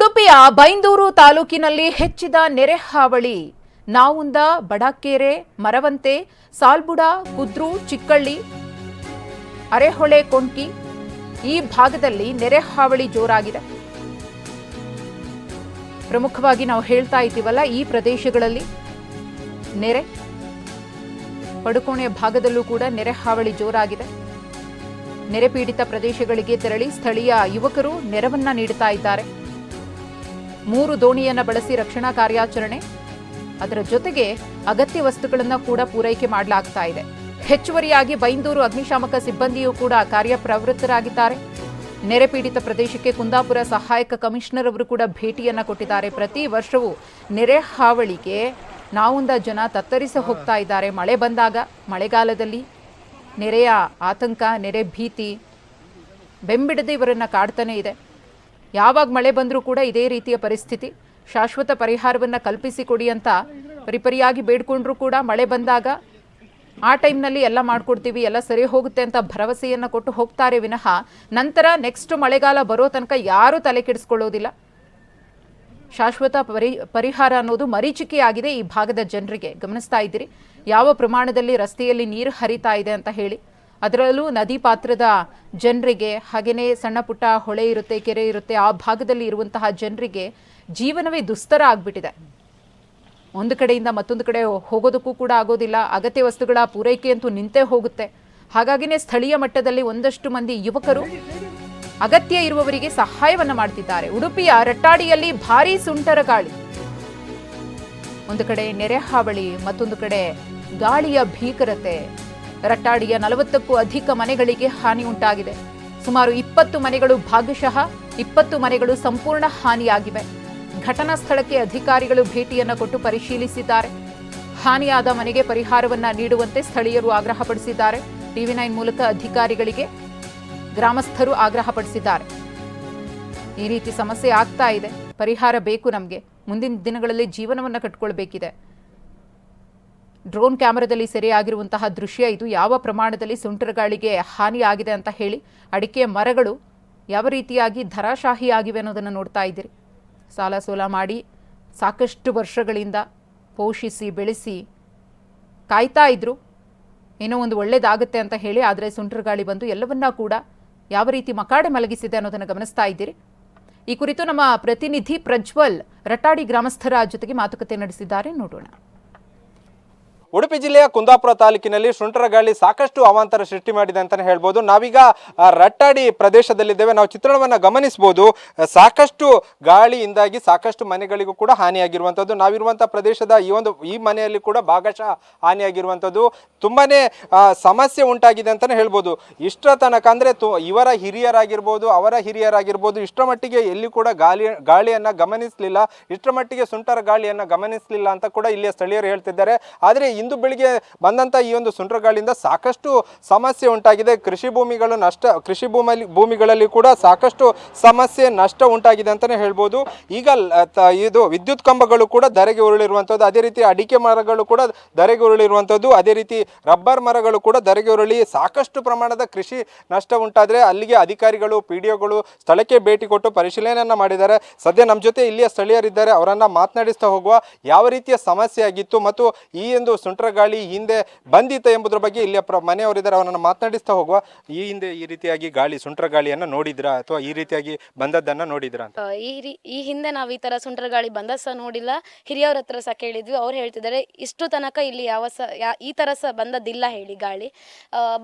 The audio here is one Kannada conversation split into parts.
ಉಡುಪಿಯ ಬೈಂದೂರು ತಾಲೂಕಿನಲ್ಲಿ ಹೆಚ್ಚಿದ ನೆರೆ ಹಾವಳಿ. ನಾವುಂದ, ಬಡಾಕೆರೆ, ಮರವಂತೆ, ಸಾಲ್ಬುಡ, ಕುದ್ರು, ಚಿಕ್ಕಳ್ಳಿ, ಅರೆಹೊಳೆ, ಕೊಂಕಿ ಈ ಭಾಗದಲ್ಲಿ ನೆರೆ ಹಾವಳಿ ಜೋರಾಗಿದೆ. ಪ್ರಮುಖವಾಗಿ ನಾವು ಹೇಳ್ತಾ ಇದ್ದೀವಲ್ಲ, ಈ ಪ್ರದೇಶಗಳಲ್ಲಿ ನೆರೆ ಪಡುಕೋಣೆಯ ಭಾಗದಲ್ಲೂ ಕೂಡ ನೆರೆ ಹಾವಳಿ ಜೋರಾಗಿದೆ. ನೆರೆ ಪೀಡಿತ ಪ್ರದೇಶಗಳಿಗೆ ತೆರಳಿ ಸ್ಥಳೀಯ ಯುವಕರು ನೆರವನ್ನ ನೀಡುತ್ತಾ ಇದ್ದಾರೆ. ಮೂರು ದೋಣಿಯನ್ನು ಬಳಸಿ ರಕ್ಷಣಾ ಕಾರ್ಯಾಚರಣೆ. ಅದರ ಜೊತೆಗೆ ಅಗತ್ಯ ವಸ್ತುಗಳನ್ನು ಕೂಡ ಪೂರೈಕೆ ಮಾಡಲಾಗ್ತಾ ಇದೆ. ಹೆಚ್ಚುವರಿಯಾಗಿ ಬೈಂದೂರು ಅಗ್ನಿಶಾಮಕ ಸಿಬ್ಬಂದಿಯೂ ಕೂಡ ಕಾರ್ಯಪ್ರವೃತ್ತರಾಗಿದ್ದಾರೆ. ನೆರೆ ಪೀಡಿತ ಪ್ರದೇಶಕ್ಕೆ ಕುಂದಾಪುರ ಸಹಾಯಕ ಕಮಿಷನರ್ ಅವರು ಕೂಡ ಭೇಟಿಯನ್ನು ಕೊಟ್ಟಿದ್ದಾರೆ. ಪ್ರತಿ ವರ್ಷವೂ ನೆರೆ ಹಾವಳಿಗೆ ನಾವುಂದ ಜನ ತತ್ತರಿಸ ಹೋಗ್ತಾ ಇದ್ದಾರೆ. ಮಳೆ ಬಂದಾಗ, ಮಳೆಗಾಲದಲ್ಲಿ ನೆರೆಯ ಆತಂಕ, ನೆರೆ ಭೀತಿ, ಬೆಂಬಿಡದೆ ಇವರನ್ನು ಕಾಡ್ತಾನೆ ಇದೆ. ಯಾವಾಗ ಮಳೆ ಬಂದರೂ ಕೂಡ ಇದೇ ರೀತಿಯ ಪರಿಸ್ಥಿತಿ. ಶಾಶ್ವತ ಪರಿಹಾರವನ್ನು ಕಲ್ಪಿಸಿಕೊಡಿ ಅಂತ ಪರಿಪರಿಯಾಗಿ ಬೇಡ್ಕೊಂಡ್ರೂ ಕೂಡ ಮಳೆ ಬಂದಾಗ ಆ ಟೈಮ್ನಲ್ಲಿ ಎಲ್ಲ ಮಾಡ್ಕೊಡ್ತೀವಿ, ಎಲ್ಲ ಸರಿ ಹೋಗುತ್ತೆ ಅಂತ ಭರವಸೆಯನ್ನು ಕೊಟ್ಟು ಹೋಗ್ತಾರೆ ವಿನಃ ನಂತರ ನೆಕ್ಸ್ಟ್ ಮಳೆಗಾಲ ಬರೋ ತನಕ ಯಾರೂ ತಲೆ ಕೆಡಿಸ್ಕೊಳ್ಳೋದಿಲ್ಲ. ಶಾಶ್ವತ ಪರಿ, ಪರಿಹಾರ ಅನ್ನೋದು ಮರೀಚಿಕೆಯಾಗಿದೆ ಈ ಭಾಗದ ಜನರಿಗೆ. ಗಮನಿಸ್ತಾ ಇದ್ದೀರಿ. ಯಾವ ಪ್ರಮಾಣದಲ್ಲಿ ರಸ್ತೆಯಲ್ಲಿ ನೀರು ಹರಿತಾ ಇದೆ ಅಂತ ಹೇಳಿ. ಅದರಲ್ಲೂ ನದಿ ಪಾತ್ರದ ಜನರಿಗೆ ಹಾಗೆಯೇ ಸಣ್ಣ ಪುಟ್ಟ ಹೊಳೆ ಇರುತ್ತೆ, ಕೆರೆ ಇರುತ್ತೆ, ಆ ಭಾಗದಲ್ಲಿ ಇರುವಂತಹ ಜನರಿಗೆ ಜೀವನವೇ ದುಸ್ತರ ಆಗಿಬಿಟ್ಟಿದೆ. ಒಂದು ಕಡೆಯಿಂದ ಮತ್ತೊಂದು ಕಡೆ ಹೋಗೋದಕ್ಕೂ ಕೂಡ ಆಗೋದಿಲ್ಲ. ಅಗತ್ಯ ವಸ್ತುಗಳ ಪೂರೈಕೆ ಅಂತೂ ನಿಂತೇ ಹೋಗುತ್ತೆ. ಹಾಗಾಗಿನೇ ಸ್ಥಳೀಯ ಮಟ್ಟದಲ್ಲಿ ಒಂದಷ್ಟು ಮಂದಿ ಯುವಕರು ಅಗತ್ಯ ಇರುವವರಿಗೆ ಸಹಾಯವನ್ನು ಮಾಡ್ತಿದ್ದಾರೆ. ಉಡುಪಿಯ ರಟ್ಟಾಡಿಯಲ್ಲಿ ಭಾರೀ ಸುಂಟರ ಗಾಳಿ. ಒಂದು ಕಡೆ ನೆರೆ ಹಾವಳಿ, ಮತ್ತೊಂದು ಕಡೆ ಗಾಳಿಯ ಭೀಕರತೆ. ರಟ್ಟಾಡಿಯ ನಲವತ್ತಕ್ಕೂ ಅಧಿಕ ಮನೆಗಳಿಗೆ ಹಾನಿ ಉಂಟಾಗಿದೆ ಸುಮಾರು ಇಪ್ಪತ್ತು ಮನೆಗಳು ಭಾಗಶಃ, ಇಪ್ಪತ್ತು ಮನೆಗಳು ಸಂಪೂರ್ಣ ಹಾನಿಯಾಗಿವೆ. ಘಟನಾ ಸ್ಥಳಕ್ಕೆ ಅಧಿಕಾರಿಗಳು ಭೇಟಿಯನ್ನು ಕೊಟ್ಟು ಪರಿಶೀಲಿಸಿದ್ದಾರೆ. ಹಾನಿಯಾದ ಮನೆಗೆ ಪರಿಹಾರವನ್ನ ನೀಡುವಂತೆ ಸ್ಥಳೀಯರು ಆಗ್ರಹಪಡಿಸಿದ್ದಾರೆ. ಟಿವಿ ನೈನ್ ಮೂಲಕ ಅಧಿಕಾರಿಗಳಿಗೆ ಗ್ರಾಮಸ್ಥರು ಆಗ್ರಹಪಡಿಸಿದ್ದಾರೆ. ಈ ರೀತಿ ಸಮಸ್ಯೆ ಆಗ್ತಾ ಇದೆ. ಪರಿಹಾರ ಬೇಕು ನಮಗೆ. ಮುಂದಿನ ದಿನಗಳಲ್ಲಿ ಜೀವನವನ್ನು ಕಟ್ಕೊಳ್ಬೇಕಿದೆ. ಡ್ರೋನ್ ಕ್ಯಾಮೆರಾದಲ್ಲಿ ಸೆರೆಯಾಗಿರುವಂತಹ ದೃಶ್ಯ ಇದು. ಯಾವ ಪ್ರಮಾಣದಲ್ಲಿ ಸುಂಟರಗಾಳಿಗೆ ಹಾನಿಯಾಗಿದೆ ಅಂತ ಹೇಳಿ ಅಡಿಕೆ ಮರಗಳು ಯಾವ ರೀತಿಯಾಗಿ ಧರಾಶಾಹಿಯಾಗಿವೆ ಅನ್ನೋದನ್ನು ನೋಡ್ತಾ ಇದ್ದೀರಿ. ಸಾಲ ಸೋಲ ಮಾಡಿ ಸಾಕಷ್ಟು ವರ್ಷಗಳಿಂದ ಪೋಷಿಸಿ, ಬೆಳೆಸಿ ಕಾಯ್ತಾ ಇದ್ರು. ಏನೋ ಒಂದು ಒಳ್ಳೇದಾಗುತ್ತೆ ಅಂತ ಹೇಳಿ ಆದರೆ ಸುಂಟರಗಾಳಿ ಬಂದು ಎಲ್ಲವನ್ನ ಕೂಡ ಯಾವ ರೀತಿ ಮಕಾಡೆ ಮಲಗಿಸಿದೆ ಅನ್ನೋದನ್ನು ಗಮನಿಸ್ತಾ ಇದ್ದೀರಿ. ಈ ಕುರಿತು ನಮ್ಮ ಪ್ರತಿನಿಧಿ ಪ್ರಜ್ವಲ್ ರಟಾಡಿ ಗ್ರಾಮಸ್ಥರ ಜೊತೆಗೆ ಮಾತುಕತೆ ನಡೆಸಿದ್ದಾರೆ. ನೋಡೋಣ. ಉಡುಪಿ ಜಿಲ್ಲೆಯ ಕುಂದಾಪುರ ತಾಲೂಕಿನಲ್ಲಿ ಸುಂಟರ ಗಾಳಿ ಸಾಕಷ್ಟು ಅವಾಂತರ ಸೃಷ್ಟಿ ಮಾಡಿದೆ ಅಂತಲೇ ಹೇಳ್ಬೋದು. ನಾವೀಗ ರಟ್ಟಾಡಿ ಪ್ರದೇಶದಲ್ಲಿದ್ದೇವೆ. ನಾವು ಚಿತ್ರಣವನ್ನು ಗಮನಿಸಬಹುದು ಸಾಕಷ್ಟು ಗಾಳಿಯಿಂದಾಗಿ ಸಾಕಷ್ಟು ಮನೆಗಳಿಗೂ ಕೂಡ ಹಾನಿಯಾಗಿರುವಂಥದ್ದು. ನಾವಿರುವಂಥ ಪ್ರದೇಶದ ಈ ಒಂದು, ಈ ಮನೆಯಲ್ಲಿ ಕೂಡ ಭಾಗಶಃ ಹಾನಿಯಾಗಿರುವಂಥದ್ದು. ತುಂಬಾ ಸಮಸ್ಯೆ ಉಂಟಾಗಿದೆ ಅಂತಲೇ ಹೇಳ್ಬೋದು. ಇಷ್ಟರ ತನಕ ಅಂದರೆ ತು, ಇವರ ಹಿರಿಯರಾಗಿರ್ಬೋದು, ಅವರ ಹಿರಿಯರಾಗಿರ್ಬೋದು, ಇಷ್ಟರ ಮಟ್ಟಿಗೆ ಎಲ್ಲಿ ಕೂಡ ಗಾಳಿ, ಗಾಳಿಯನ್ನು ಗಮನಿಸಲಿಲ್ಲ. ಇಷ್ಟರ ಮಟ್ಟಿಗೆ ಸುಂಟರ ಗಾಳಿಯನ್ನು ಗಮನಿಸಲಿಲ್ಲ ಅಂತ ಕೂಡ ಇಲ್ಲಿಯ ಸ್ಥಳೀಯರು ಹೇಳ್ತಿದ್ದಾರೆ. ಆದರೆ ಇಂದು ಬೆಳಿಗ್ಗೆ ಬಂದಂತ ಈ ಒಂದು ಸುಂಟರಗಾಳಿಯಿಂದ ಸಾಕಷ್ಟು ಸಮಸ್ಯೆ ಉಂಟಾಗಿದೆ. ಕೃಷಿ ಭೂಮಿಗಳು ನಷ್ಟ, ಕೃಷಿ ಭೂಮಿ ಭೂಮಿಗಳಲ್ಲಿ ಕೂಡ ಸಾಕಷ್ಟು ಸಮಸ್ಯೆ, ನಷ್ಟ ಉಂಟಾಗಿದೆ ಅಂತಲೇ ಹೇಳ್ಬೋದು. ಈಗ ಇದು ವಿದ್ಯುತ್ ಕಂಬಗಳು ಕೂಡ ಧರೆಗೆ ಉರುಳಿರುವಂಥದ್ದು ಅದೇ ರೀತಿ ಅಡಿಕೆ ಮರಗಳು ಕೂಡ ಧರೆಗೆ ಉರುಳಿರುವಂಥದ್ದು ಅದೇ ರೀತಿ ರಬ್ಬರ್ ಮರಗಳು ಕೂಡ ಧರೆಗೆ ಉರುಳಿ ಸಾಕಷ್ಟು ಪ್ರಮಾಣದ ಕೃಷಿ ನಷ್ಟ ಉಂಟಾದರೆ ಅಲ್ಲಿಗೆ ಅಧಿಕಾರಿಗಳು, ಪಿ ಡಿ ಒಗಳು ಸ್ಥಳಕ್ಕೆ ಭೇಟಿ ಕೊಟ್ಟು ಪರಿಶೀಲನೆಯನ್ನು ಮಾಡಿದ್ದಾರೆ. ಸದ್ಯ ನಮ್ಮ ಜೊತೆ ಇಲ್ಲಿಯ ಸ್ಥಳೀಯರಿದ್ದಾರೆ, ಅವರನ್ನು ಮಾತನಾಡಿಸ್ತಾ ಹೋಗುವ ಯಾವ ರೀತಿಯ ಸಮಸ್ಯೆ ಆಗಿತ್ತು ಮತ್ತು ಈ ಒಂದು ಸುಂಟರ ಗಾಳಿ ಹಿಂದೆ ಬಂದಿತ್ತ ಎಂಬುದ್ರ ಬಗ್ಗೆ ಇಲ್ಲಿ ಪ್ರ ಮನೆಯವರಿದ್ದಾರೆ ಅವರನ್ನು ಮಾತನಾಡಿಸ್ತಾ ಹೋಗುವ ಈ ಹಿಂದೆ ಈ ರೀತಿಯಾಗಿ ಗಾಳಿ, ಸುಂಟರ ಗಾಳಿಯನ್ನ ನೋಡಿದ್ರಾ ಅಥವಾ ಈ ರೀತಿಯಾಗಿ ಬಂದದ್ದನ್ನ ನೋಡಿದ್ರಾ ಅಂತ? ಈ ಹಿಂದೆ ನಾವು ಈ ತರ ಸುಂಟರ ಗಾಳಿ ಬಂದ ಸಹ ನೋಡಿಲ್ಲ. ಹಿರಿಯವ್ರ ಹತ್ರ ಸಹ ಕೇಳಿದ್ವಿ. ಅವ್ರು ಹೇಳ್ತಿದ್ದಾರೆ, ಇಷ್ಟು ತನಕ ಇಲ್ಲಿ ಯಾವ ಸಹ ಈ ತರ ಸಹ ಬಂದದ್ದಿಲ್ಲ ಹೇಳಿ ಗಾಳಿ.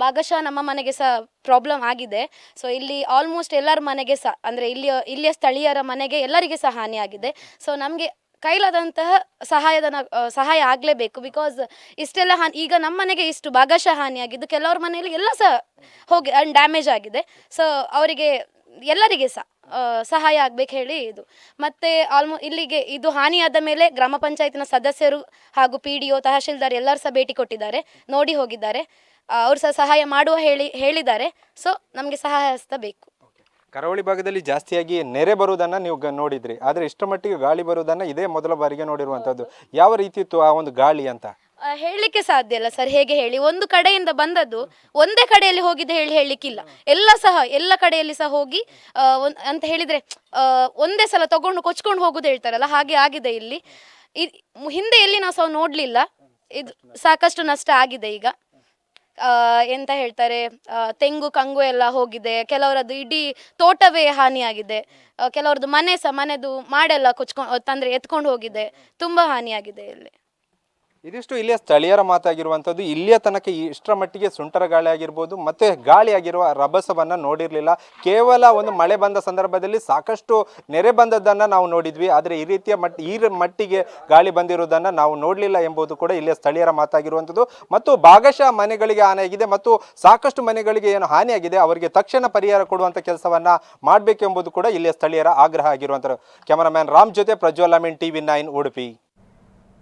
ಭಾಗಶಃ ನಮ್ಮ ಮನೆಗೆ ಸಹ ಪ್ರಾಬ್ಲಮ್ ಆಗಿದೆ. ಸೊ ಇಲ್ಲಿ ಆಲ್ಮೋಸ್ಟ್ ಎಲ್ಲರ ಮನೆಗೆ ಸಹ, ಅಂದ್ರೆ ಇಲ್ಲಿಯ ಇಲ್ಲಿಯ ಸ್ಥಳೀಯರ ಮನೆಗೆ ಎಲ್ಲರಿಗೆ ಸಹ ಹಾನಿಯಾಗಿದೆ ಸೊ ನಮಗೆ ಕೈಲಾದಂತಹ ಸಹಾಯಧನ ಸಹಾಯ ಆಗಲೇಬೇಕು. ಬಿಕಾಸ್ ಇಷ್ಟೆಲ್ಲ ಹಾನಿ, ಈಗ ನಮ್ಮ ಮನೆಗೆ ಇಷ್ಟು ಭಾಗಶಃ ಹಾನಿಯಾಗಿದ್ದು ಕೆಲವ್ರ ಮನೆಯಲ್ಲಿ ಎಲ್ಲ ಸಹ ಹೋಗಿ ಡ್ಯಾಮೇಜ್ ಆಗಿದೆ. ಸೊ ಅವರಿಗೆ, ಎಲ್ಲರಿಗೆ ಸಹ ಸಹಾಯ ಆಗ್ಬೇಕು ಹೇಳಿ ಇದು. ಮತ್ತೆ ಆಲ್ಮೋ ಇಲ್ಲಿಗೆ ಇದು ಹಾನಿಯಾದ ಮೇಲೆ ಗ್ರಾಮ ಪಂಚಾಯತಿನ ಸದಸ್ಯರು ಹಾಗೂ ಪಿ ಡಿ ಒ ತಹಶೀಲ್ದಾರ್ ಎಲ್ಲರೂ ಸಹ ಭೇಟಿ ಕೊಟ್ಟಿದ್ದಾರೆ, ನೋಡಿ ಹೋಗಿದ್ದಾರೆ. ಅವರು ಸಹ ಸಹಾಯ ಮಾಡುವ ಹೇಳಿ, ಹೇಳಿದ್ದಾರೆ. ಸೊ ನಮಗೆ ಸಹಾಯ ಹಸ್ತ ಬೇಕು. ಕರಾವಳಿ ಭಾಗದಲ್ಲಿ ಜಾಸ್ತಿಯಾಗಿ ನೆರೆ ಬರುವುದನ್ನು ನೀವು ನೋಡಿದ್ರಿ. ಆದರೆ ಇಷ್ಟ ಮಟ್ಟಿಗೆ ಗಾಳಿ ಬರುವುದನ್ನು ಇದೇ ಮೊದಲ ಬಾರಿಗೆ ನೋಡಿರುವಂಥದ್ದು ಯಾವ ರೀತಿ ಇತ್ತು ಆ ಒಂದು ಗಾಳಿ ಅಂತ? ಹೇಳಲಿಕ್ಕೆ ಸಾಧ್ಯ ಇಲ್ಲ ಸರ್, ಹೇಗೆ ಹೇಳಿ. ಒಂದು ಕಡೆಯಿಂದ ಬಂದದ್ದು ಒಂದೇ ಕಡೆಯಲ್ಲಿ ಹೋಗಿದೆ ಹೇಳಿ ಹೇಳಲಿಕ್ಕಿಲ್ಲ. ಎಲ್ಲ ಸಹ, ಎಲ್ಲ ಕಡೆಯಲ್ಲಿ ಸಹ ಹೋಗಿ ಅಂತ ಹೇಳಿದ್ರೆ ಒಂದೇ ಸಲ ತಗೊಂಡು ಕೊಚ್ಕೊಂಡು ಹೋಗುದು ಹೇಳ್ತಾರಲ್ಲ, ಹಾಗೆ ಆಗಿದೆ ಇಲ್ಲಿ. ಹಿಂದೆ ಎಲ್ಲಿ ನಾವು ಸಹ ನೋಡಲಿಲ್ಲ. ಇದು ಸಾಕಷ್ಟು ನಷ್ಟ ಆಗಿದೆ ಈಗ. ಎಂತ ಹೇಳ್ತಾರೆ ತೆಂಗು, ಕಂಗು ಎಲ್ಲ ಹೋಗಿದೆ, ಕೆಲವರದ್ದು ಇಡೀ ತೋಟವೇ ಹಾನಿಯಾಗಿದೆ ಕೆಲವರದ್ದು ಮನೆ ಸಹ ಮನೆದು ಮಾಡೆಲ್ಲ ಕೊಚ್ಕೊಂಡು ತಂದ್ರೆ ಎತ್ಕೊಂಡು ಹೋಗಿದೆ, ತುಂಬಾ ಹಾನಿಯಾಗಿದೆ ಇಲ್ಲಿ. ಇದಿಷ್ಟು ಇಲ್ಲಿಯ ಸ್ಥಳೀಯರ ಮಾತಾಗಿರುವಂಥದ್ದು. ಇಲ್ಲಿಯ ತನಕ ಇಷ್ಟರ ಮಟ್ಟಿಗೆ ಸುಂಟರ ಗಾಳಿ ಆಗಿರ್ಬೋದು, ಮತ್ತು ಗಾಳಿ ಆಗಿರುವ ರಭಸವನ್ನು ನೋಡಿರಲಿಲ್ಲ. ಕೇವಲ ಒಂದು ಮಳೆ ಬಂದ ಸಂದರ್ಭದಲ್ಲಿ ಸಾಕಷ್ಟು ನೆರೆ ಬಂದದ್ದನ್ನು ನಾವು ನೋಡಿದ್ವಿ. ಆದರೆ ಈ ರೀತಿಯ ಮಟ್, ಈ ಮಟ್ಟಿಗೆ ಗಾಳಿ ಬಂದಿರುವುದನ್ನು ನಾವು ನೋಡಲಿಲ್ಲ ಎಂಬುದು ಕೂಡ ಇಲ್ಲಿಯ ಸ್ಥಳೀಯರ ಮಾತಾಗಿರುವಂಥದ್ದು. ಮತ್ತು ಭಾಗಶಃ ಮನೆಗಳಿಗೆ ಹಾನಿಯಾಗಿದೆ ಮತ್ತು ಸಾಕಷ್ಟು ಮನೆಗಳಿಗೆ ಏನು ಹಾನಿಯಾಗಿದೆ, ಅವರಿಗೆ ತಕ್ಷಣ ಪರಿಹಾರ ಕೊಡುವಂಥ ಕೆಲಸವನ್ನು ಮಾಡಬೇಕೆಂಬುದು ಕೂಡ ಇಲ್ಲಿಯ ಸ್ಥಳೀಯರ ಆಗ್ರಹ ಆಗಿರುವಂಥದ್ದು. ಕ್ಯಾಮರಾಮ್ಯಾನ್ ರಾಮ್ ಜೊತೆ ಪ್ರಜ್ವಲ್ ಅಮೀನ್, ಟಿವಿ ನೈನ್, ಉಡುಪಿ.